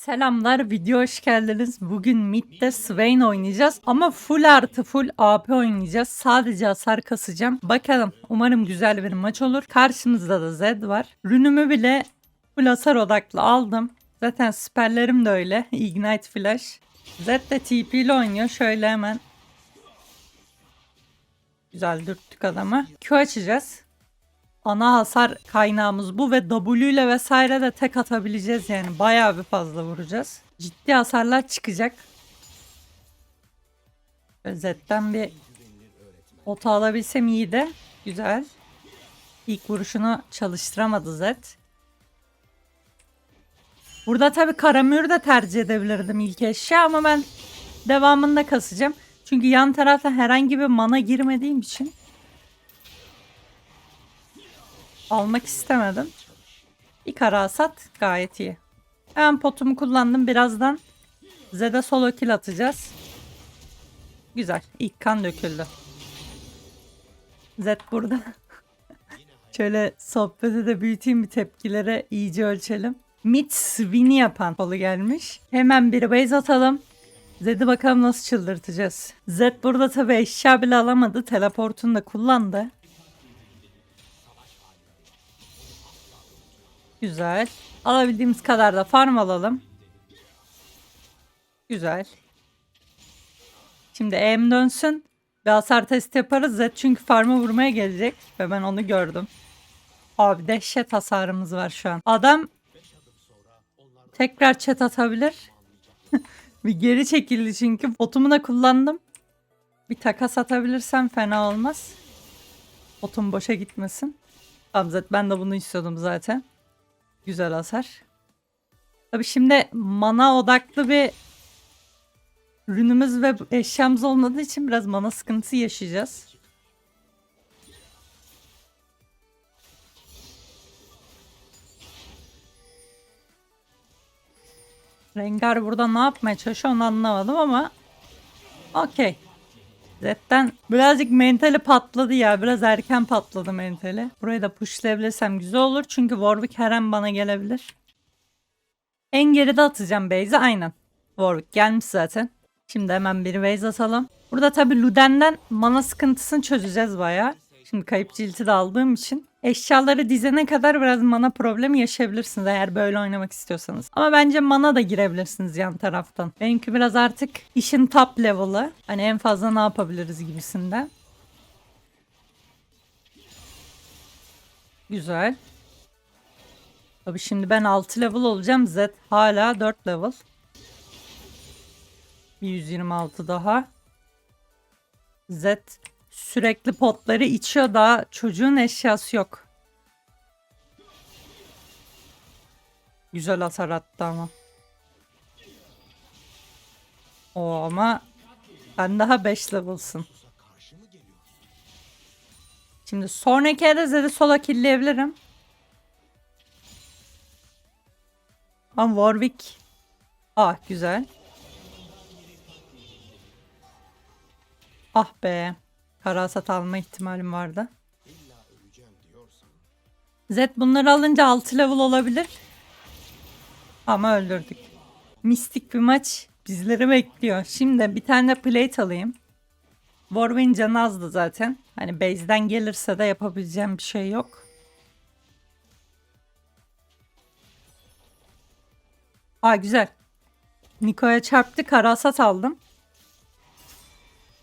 Selamlar, video hoş geldiniz. Bugün midde Swain oynayacağız ama full artı full AP oynayacağız. Sadece hasar kasacağım. Bakalım, umarım güzel bir maç olur. Karşımızda da Zed var. Rünümü bile full hasar odaklı aldım. Zaten siperlerim de öyle. Ignite Flash. Zed de TP ile oynuyor. Şöyle hemen. Güzel dürttük adamı. Q açacağız. Ana hasar kaynağımız bu ve W ile vesaire de tek atabileceğiz yani. Bayağı bir fazla vuracağız. Ciddi hasarlar çıkacak. Z'den bir ota alabilsem iyi de. Güzel. İlk vuruşunu çalıştıramadı Z. Burada tabii Karamür de tercih edebilirdim ilk eşya ama ben devamında kasacağım. Çünkü yan tarafta herhangi bir mana girmediğim için almak istemedim. Bir kara hasat gayet iyi. Hemen potumu kullandım. Birazdan Zed'e solo kill atacağız. Güzel. İlk kan döküldü. Zed burada. Şöyle sohbeti de büyüteyim bir tepkilere iyice ölçelim. Mid swing'i yapan kolu gelmiş. Hemen bir base atalım. Zed'i bakalım nasıl çıldırtacağız. Zed burada tabi eşya bile alamadı. Teleportunu da kullandı. Güzel. Alabildiğimiz kadar da farm alalım. Güzel. Şimdi EM dönsün. Bir hasar testi yaparız. Zed çünkü farmı vurmaya gelecek. Ve ben onu gördüm. Abi dehşet hasarımız var şu an. Adam tekrar chat atabilir. bir geri çekildi çünkü. Botumu da kullandım. Bir takas atabilirsem fena olmaz. Botum boşa gitmesin. Tamam ben de bunu istiyordum zaten. Güzel hasar. Tabi şimdi mana odaklı bir ürünümüz ve eşyamız olmadığı için biraz mana sıkıntısı yaşayacağız. Rengar burada ne yapmaya çalışıyor onu anlamadım ama okey. Zed'den birazcık mentali patladı ya. Biraz erken patladı mentali. Burayı da pushlayabilirsem güzel olur. Çünkü Warwick her an bana gelebilir. En geride atacağım base'i. Aynen. Warwick gelmiş zaten. Şimdi hemen bir base atalım. Burada tabi Luden'den mana sıkıntısını çözeceğiz bayağı. Şimdi kayıp cilti de aldığım için eşyaları dizene kadar biraz mana problemi yaşayabilirsiniz eğer böyle oynamak istiyorsanız. Ama bence mana da girebilirsiniz yan taraftan. Benimki biraz artık işin top level'ı. Hani en fazla ne yapabiliriz gibisinden. Güzel. Tabii şimdi ben 6 level olacağım. Z hala 4 level. Bir 126 daha. Z sürekli potları içiyor daha çocuğun eşyası yok. Güzel hasar attı ama. O ama sen daha 5 level'sın. Şimdi sonraki elde Zed'i sola killeyebilirim. Ama Warwick. Ah güzel. Ah be. Karasat alma ihtimalim vardı. Z bunları alınca 6 level olabilir. Ama öldürdük. Mistik bir maç bizleri bekliyor. Şimdi bir tane plate alayım. Warwin canı azdı zaten. Hani base'den gelirse de yapabileceğim bir şey yok. Aa güzel. Niko'ya çarptı. Karasat aldım.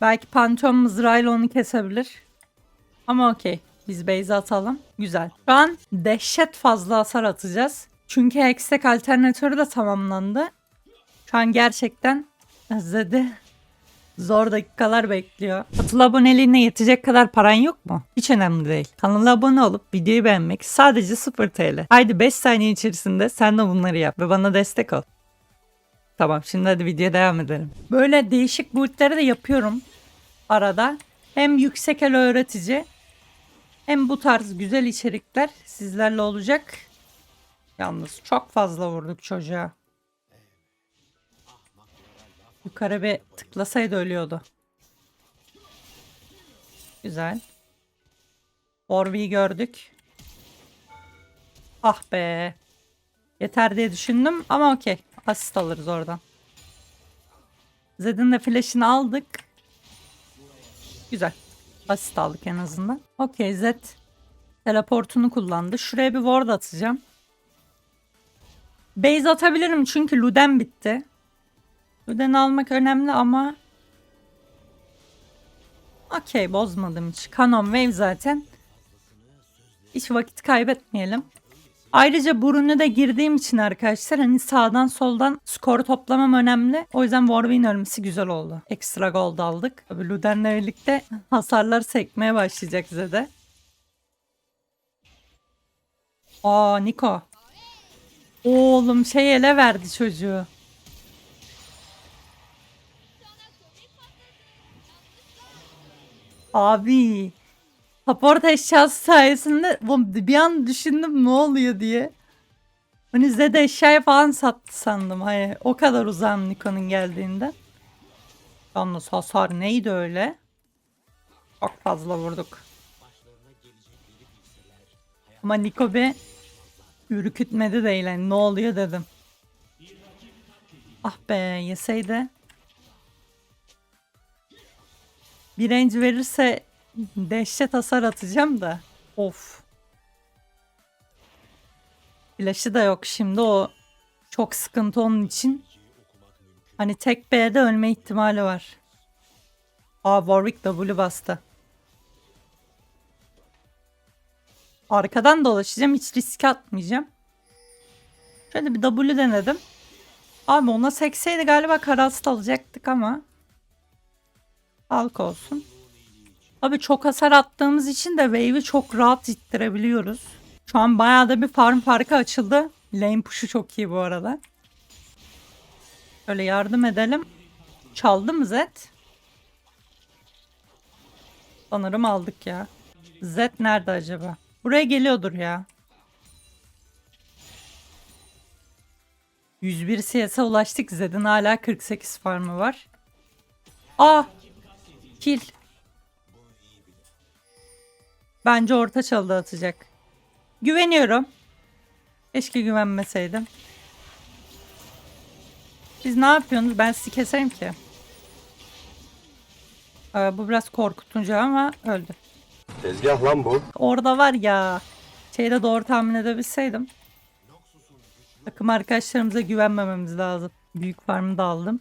Belki Pantheon mızrağıyla onu kesebilir. Ama okey. Biz base atalım. Güzel. Şu an dehşet fazla hasar atacağız. Çünkü Hextech alternatörü de tamamlandı. Şu an gerçekten Zed'i zor dakikalar bekliyor. Katıl aboneliğine yetecek kadar paran yok mu? Hiç önemli değil. Kanala abone olup videoyu beğenmek sadece 0 TL. Haydi 5 saniye içerisinde sen de bunları yap ve bana destek ol. Tamam şimdi hadi videoya devam edelim. Böyle değişik build'leri de yapıyorum arada. Hem yüksek el öğretici hem bu tarz güzel içerikler sizlerle olacak. Yalnız çok fazla vurduk çocuğa. Yukarı bir tıklasaydı ölüyordu. Güzel. Orvi'yi gördük. Ah be. Yeter diye düşündüm ama okey. Asist alırız oradan. Zed'in de flash'ını aldık. Güzel. Asist aldık en azından. Okey Zed teleportunu kullandı. Şuraya bir ward atacağım. Base atabilirim çünkü Luden bitti. Luden'i almak önemli ama Okey bozmadım hiç. Canon Wave zaten. Hiç vakit kaybetmeyelim. Ayrıca burunu da girdiğim için arkadaşlar hani sağdan soldan skor toplamam önemli. O yüzden Warwin ölmesi güzel oldu. Ekstra gold aldık. Tabii Luden'le birlikte hasarlar sekmeye başlayacak Zed'e. Aa Niko. Oğlum şey ele verdi çocuğu. Abi. Support eşyası sayesinde bu- bir an düşündüm ne oluyor diye. Hani Zed eşyayı falan sattı sandım. Hayır, o kadar uzağım Niko'nun geldiğinde. Yalnız hasar neydi öyle? Çok fazla vurduk. Ama Niko bir ürkütmedi değil. Yani ne oluyor dedim. Ah be yeseydi. Bir range verirse dehşet hasar atacağım da. Of. Flash'ı da yok şimdi o çok sıkıntı onun için. Hani tek B'de ölme ihtimali var. Aa Warwick W bastı. Arkadan dolaşacağım. Hiç risk atmayacağım. Şöyle bir W denedim. Abi ona sekseydi galiba karasıt alacaktık ama. Halk olsun. Abi çok hasar attığımız için de wave'i çok rahat ittirebiliyoruz. Şu an bayağı da bir farm farkı açıldı. Lane push'u çok iyi bu arada. Şöyle yardım edelim. Çaldı mı Zed? Sanırım aldık ya. Zed nerede acaba? Buraya geliyordur ya. 101 CS'e ulaştık. Zed'in hala 48 farmı var. Aa! Kill. Bence orta çaldı atacak. Güveniyorum. Keşke güvenmeseydim. Siz ne yapıyorsunuz? Ben sizi keserim ki. Ee, bu biraz korkutunca ama öldü. Tezgah lan bu. Orada var ya. Şeyde doğru tahmin edebilseydim. Takım arkadaşlarımıza güvenmememiz lazım. Büyük farmı da aldım.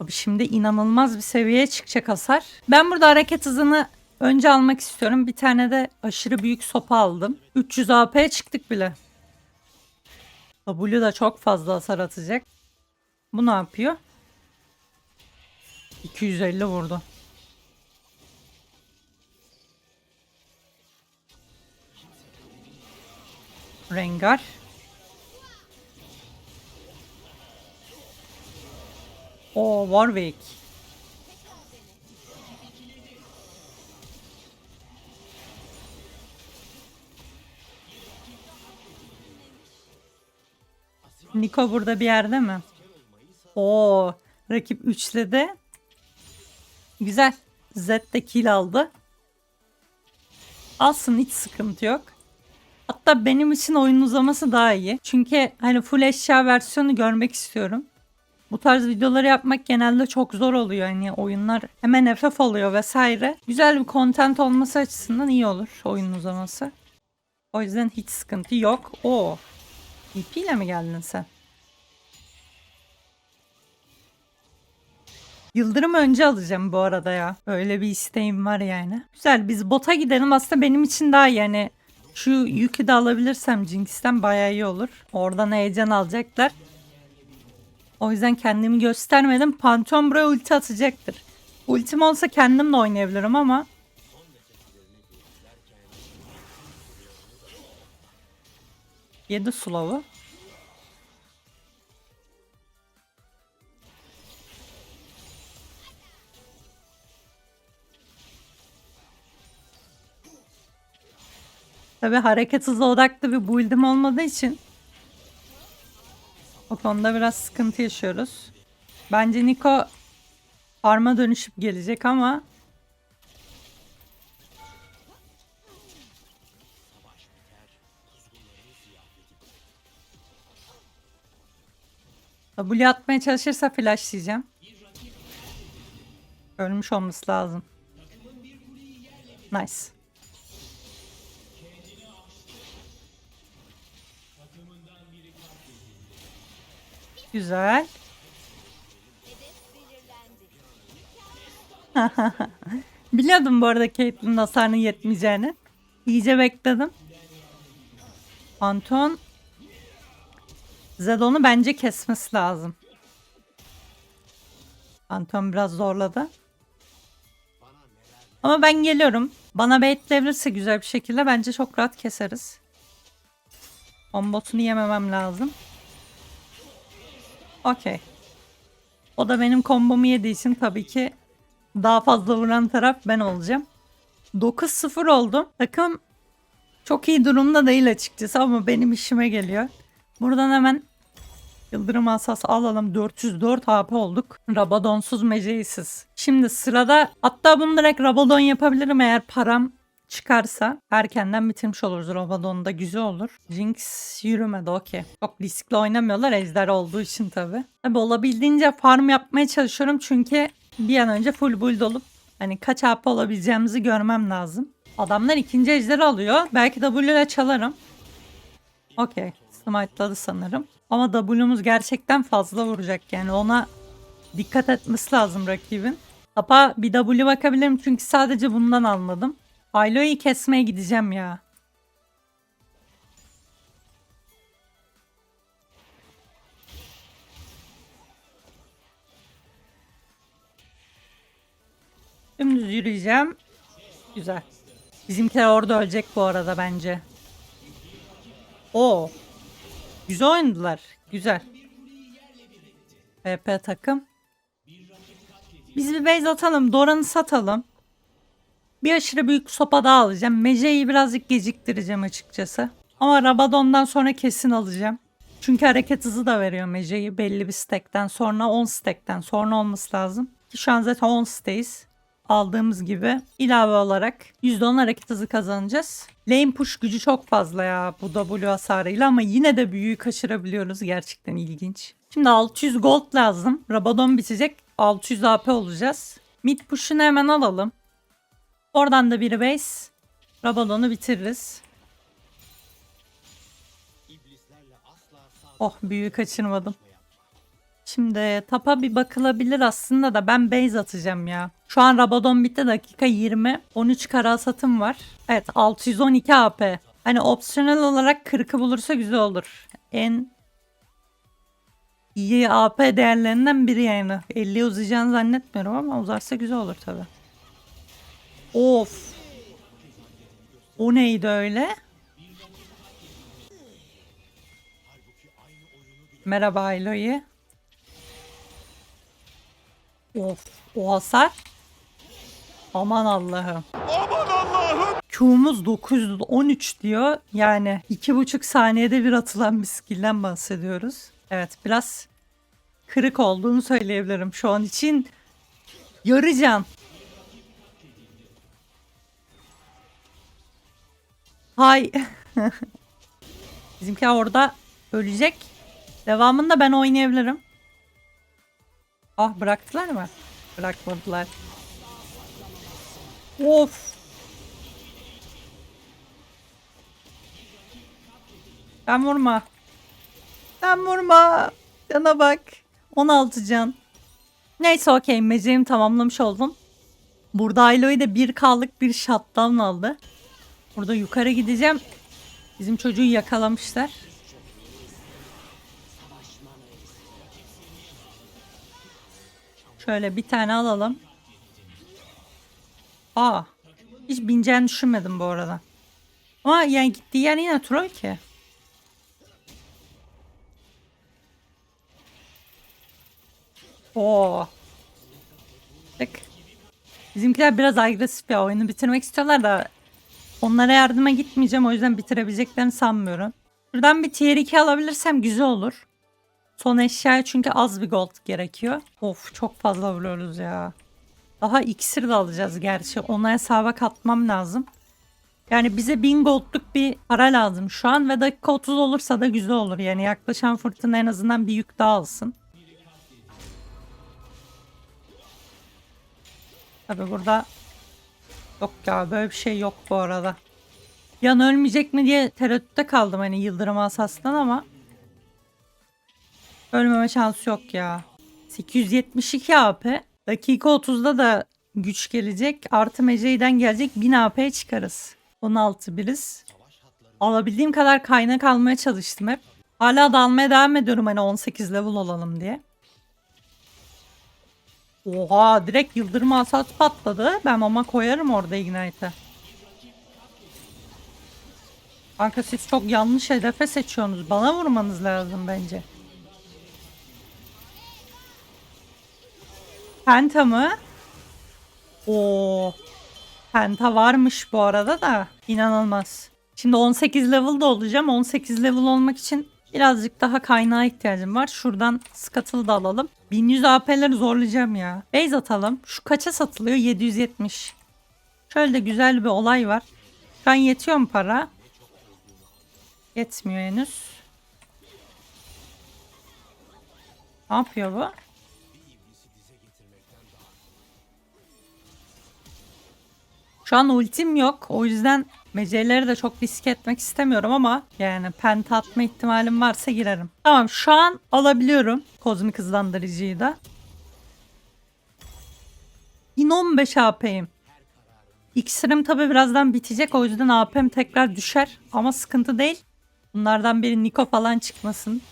Abi şimdi inanılmaz bir seviyeye çıkacak hasar. Ben burada hareket hızını önce almak istiyorum. Bir tane de aşırı büyük sopa aldım. 300 AP'ye çıktık bile. W da çok fazla hasar atacak. Bu ne yapıyor? 250 vurdu. Rengar. O Warwick. Niko burada bir yerde mi? Oo, rakip üçledi. Güzel. Zed de kill aldı. Alsın hiç sıkıntı yok. Hatta benim için oyun uzaması daha iyi. Çünkü hani full eşya versiyonu görmek istiyorum. Bu tarz videoları yapmak genelde çok zor oluyor. Hani oyunlar hemen FF oluyor vesaire. Güzel bir content olması açısından iyi olur oyun uzaması. O yüzden hiç sıkıntı yok. O EP ile mi geldin sen? Yıldırım önce alacağım bu arada ya. Öyle bir isteğim var yani. Güzel biz bota gidelim. Aslında benim için daha yani. Şu yükü de alabilirsem Jinx'ten bayağı iyi olur. Oradan heyecan alacaklar. O yüzden kendimi göstermedim. Pantheon buraya ulti atacaktır. Ultim olsa kendim de oynayabilirim ama. Yedi slow'u. Tabi hareket hızı odaklı bir build'im olmadığı için o konuda biraz sıkıntı yaşıyoruz. Bence Niko farma dönüşüp gelecek ama W atmaya çalışırsa flash diyeceğim. Ölmüş olması lazım. Nice. Güzel. Biliyordum bu arada Caitlyn'in hasarının yetmeyeceğini. İyice bekledim. Anton Zedon'u bence kesmesi lazım. Anton biraz zorladı. Ama ben geliyorum. Bana baitleyebilirse güzel bir şekilde bence çok rahat keseriz. Kombosunu yememem lazım. Okey. O da benim kombomu yediği için tabii ki daha fazla vuran taraf ben olacağım. 9-0 oldu. Takım çok iyi durumda değil açıkçası ama benim işime geliyor. Buradan hemen Yıldırım asası alalım. 404 HP olduk. Rabadonsuz meceysiz. Şimdi sırada hatta bunu direkt Rabadon yapabilirim eğer param çıkarsa. Erkenden bitirmiş oluruz Rabadon'da güzel olur. Jinx yürümedi okey. Çok riskli oynamıyorlar ejder olduğu için tabi. Tabi olabildiğince farm yapmaya çalışıyorum çünkü bir an önce full build olup hani kaç HP olabileceğimizi görmem lazım. Adamlar ikinci ejderi alıyor. Belki W ile çalarım. Okey. Smite'ladı sanırım. Ama W'muz gerçekten fazla vuracak yani ona dikkat etmesi lazım rakibin. Tapa bir W bakabilirim çünkü sadece bundan anladım. Ailo'yu kesmeye gideceğim ya. Dümdüz yürüyeceğim. Güzel. Bizimkiler orada ölecek bu arada bence. Oo. Güzel oynadılar. Güzel. PP takım. Biz bir base atalım. Doran'ı satalım. Bir aşırı büyük sopa daha alacağım. Meje'yi birazcık geciktireceğim açıkçası. Ama Rabadon'dan sonra kesin alacağım. Çünkü hareket hızı da veriyor Meje'yi. Belli bir stack'ten sonra 10 stack'ten sonra olması lazım. Ki şu an zaten 10 stays. Aldığımız gibi ilave olarak %10 hareket hızı kazanacağız. Lane push gücü çok fazla ya bu W hasarıyla ama yine de büyüyü kaçırabiliyoruz. Gerçekten ilginç. Şimdi 600 gold lazım. Rabadon bitecek. 600 AP olacağız. Mid push'unu hemen alalım. Oradan da bir base. Rabadon'u bitiririz. Oh büyüyü kaçırmadım. Şimdi tapa bir bakılabilir aslında da ben base atacağım ya. Şu an Rabadon bitti dakika 20. 13 kara satım var. Evet 612 AP. Hani opsiyonel olarak 40'ı bulursa güzel olur. En iyi AP değerlerinden biri yani. 50'ye uzayacağını zannetmiyorum ama uzarsa güzel olur tabi. Of. O neydi öyle? Merhaba Aloy. Of o hasar. Aman Allah'ım. Aman Allah'ım. Q'muz 913 diyor. Yani iki buçuk saniyede bir atılan bir skill'den bahsediyoruz. Evet biraz kırık olduğunu söyleyebilirim şu an için. Yarı can. Hay. Bizimki orada ölecek. Devamında ben oynayabilirim. Ah bıraktılar mı? Bırakmadılar. Of. Sen vurma. Sen vurma. Cana bak. 16 can. Neyse okey. Meceğimi tamamlamış oldum. Burada Aylo'yu da 1K'lık bir shutdown aldı. Burada yukarı gideceğim. Bizim çocuğu yakalamışlar. Şöyle bir tane alalım. Aa. Hiç bineceğini düşünmedim bu arada. Ama yani gittiği yer yine troll ki. Oo. Tık. Bizimkiler biraz agresif ya oyunu bitirmek istiyorlar da onlara yardıma gitmeyeceğim o yüzden bitirebileceklerini sanmıyorum. Buradan bir tier 2 alabilirsem güzel olur. Son eşyaya çünkü az bir gold gerekiyor. Of çok fazla vuruyoruz ya. Daha iksir de alacağız gerçi. Ona hesaba katmam lazım. Yani bize 1000 goldluk bir para lazım şu an ve dakika 30 olursa da güzel olur. Yani yaklaşan fırtına en azından bir yük daha alsın. Tabi burada yok ya böyle bir şey yok bu arada. Yan ölmeyecek mi diye tereddütte kaldım hani yıldırım asasından ama ölmeme şansı yok ya. 872 AP. Dakika 30'da da güç gelecek. Artı Mece'den gelecek 1000 AP çıkarız. 16 biriz. Alabildiğim kadar kaynak almaya çalıştım hep. Hala da almaya devam ediyorum hani 18 level olalım diye. Oha direkt yıldırım asat patladı. Ben ama koyarım orada Ignite'ı. Kanka siz çok yanlış hedefe seçiyorsunuz. Bana vurmanız lazım bence. Penta mı? Oo. Penta varmış bu arada da. İnanılmaz. Şimdi 18 level'da olacağım. 18 level olmak için birazcık daha kaynağa ihtiyacım var. Şuradan Scuttle'ı da alalım. 1100 AP'leri zorlayacağım ya. Base atalım. Şu kaça satılıyor? 770. Şöyle de güzel bir olay var. Şu an yetiyor mu para? Yetmiyor henüz. Ne yapıyor bu? Şu an ultim yok. O yüzden meceleri de çok risk etmek istemiyorum ama yani penta atma ihtimalim varsa girerim. Tamam şu an alabiliyorum kozmik hızlandırıcıyı da. 1015 AP'yim. İksirim tabi birazdan bitecek o yüzden AP'm tekrar düşer ama sıkıntı değil. Bunlardan biri Niko falan çıkmasın.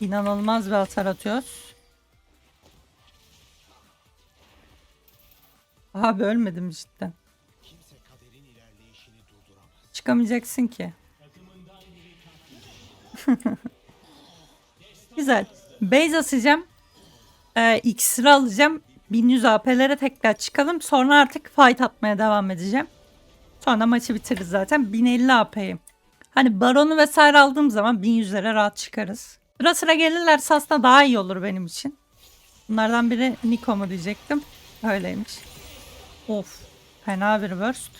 İnanılmaz bir atar atıyoruz. Abi ölmedim cidden. Çıkamayacaksın ki. Güzel. Base asacağım. Ee, iksiri alacağım. 1100 AP'lere tekrar çıkalım. Sonra artık fight atmaya devam edeceğim. Sonra maçı bitiririz zaten. 1050 AP'yim. Hani baronu vesaire aldığım zaman 1100'lere rahat çıkarız. Sıra sıra gelirlerse aslında daha iyi olur benim için. Bunlardan biri Niko mu diyecektim. Öyleymiş. Of. Fena bir burst.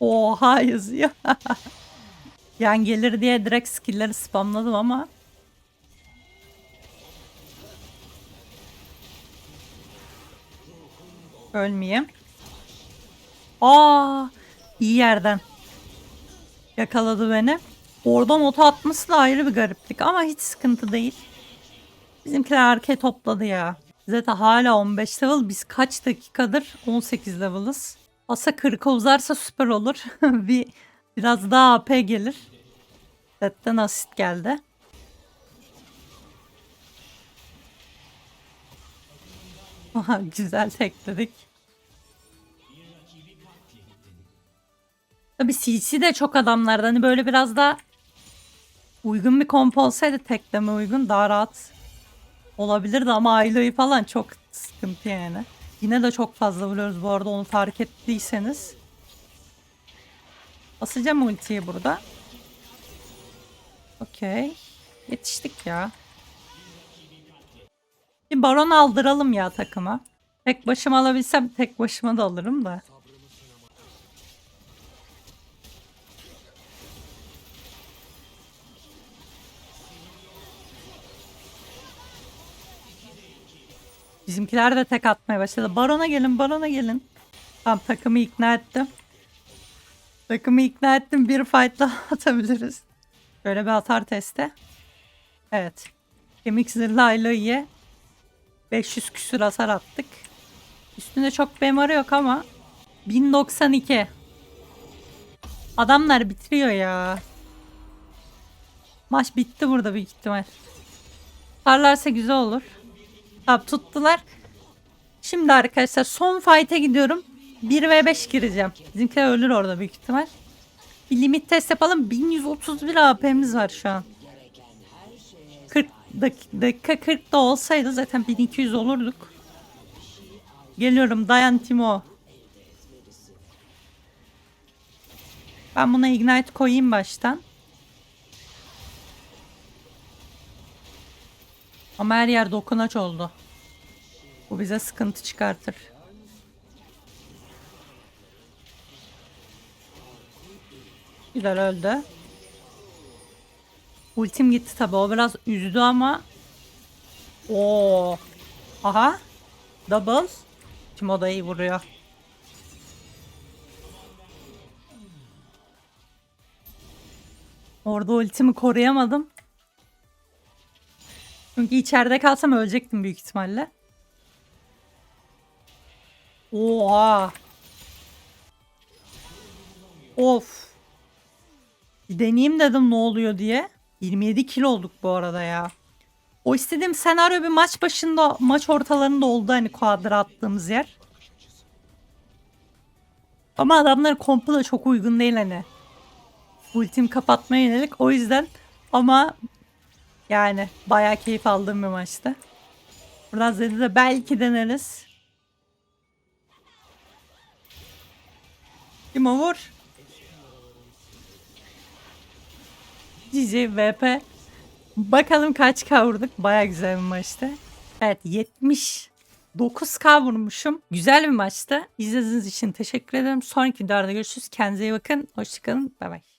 Oha yazıyor. Yan gelir diye direkt skill'leri spamladım ama. Ölmeyeyim. Aa, iyi yerden. Yakaladı beni. Oradan ota atması da ayrı bir gariplik ama hiç sıkıntı değil. Bizimkiler arkaya topladı ya. Zaten hala 15 level. Biz kaç dakikadır 18 level'ız. Asa 40'a uzarsa süper olur. bir biraz daha AP gelir. Zaten asit geldi. Güzel tekledik. Tabii CC de çok adamlardı. Hani böyle biraz daha uygun bir komp olsaydı tekleme uygun daha rahat olabilirdi ama Ailo'yu falan çok sıkıntı yani. Yine de çok fazla vuruyoruz bu arada onu fark ettiyseniz. Basacağım ultiyi burada. Okey. Yetiştik ya. Bir baron aldıralım ya takıma. Tek başıma alabilsem tek başıma da alırım da. Bizimkiler de tek atmaya başladı. Barona gelin, barona gelin. Tamam takımı ikna ettim. Takımı ikna ettim. Bir fight'la atabiliriz. Şöyle bir atar testi. Evet. Kemik zırhlı Aylo'ya 500 küsür hasar attık. Üstünde çok BMR yok ama 1092. Adamlar bitiriyor ya. Maç bitti burada büyük ihtimal. Tutarlarsa güzel olur. Tamam tuttular. Şimdi arkadaşlar son fight'e gidiyorum. 1 ve 5 gireceğim. Bizimkiler ölür orada büyük ihtimal. Bir limit test yapalım. 1131 AP'miz var şu an. 40 dak- dakika 40 da olsaydı zaten 1200 olurduk. Geliyorum dayan Timo. Ben buna ignite koyayım baştan. Ama her yer dokunaç oldu. Bu bize sıkıntı çıkartır. Güzel öldü. Ultim gitti tabi o biraz üzdü ama Oo. Aha. Double. Timo da iyi vuruyor. Orada ultimi koruyamadım. Çünkü içeride kalsam ölecektim büyük ihtimalle. Oha. Of. Bir deneyeyim dedim ne oluyor diye. 27 kilo olduk bu arada ya. O istediğim senaryo bir maç başında, maç ortalarında oldu hani kuadra attığımız yer. Ama adamlar kompu da çok uygun değil hani. Ultim kapatmaya yönelik. O yüzden ama yani bayağı keyif aldığım bir maçtı. Buradan Zed'i de belki deneriz. Kim o vur? GG VP. Bakalım kaç K vurduk. Baya güzel bir maçtı. Evet 79K vurmuşum. Güzel bir maçtı. İzlediğiniz için teşekkür ederim. Sonraki videoda görüşürüz. Kendinize iyi bakın. Hoşçakalın. Bay bay.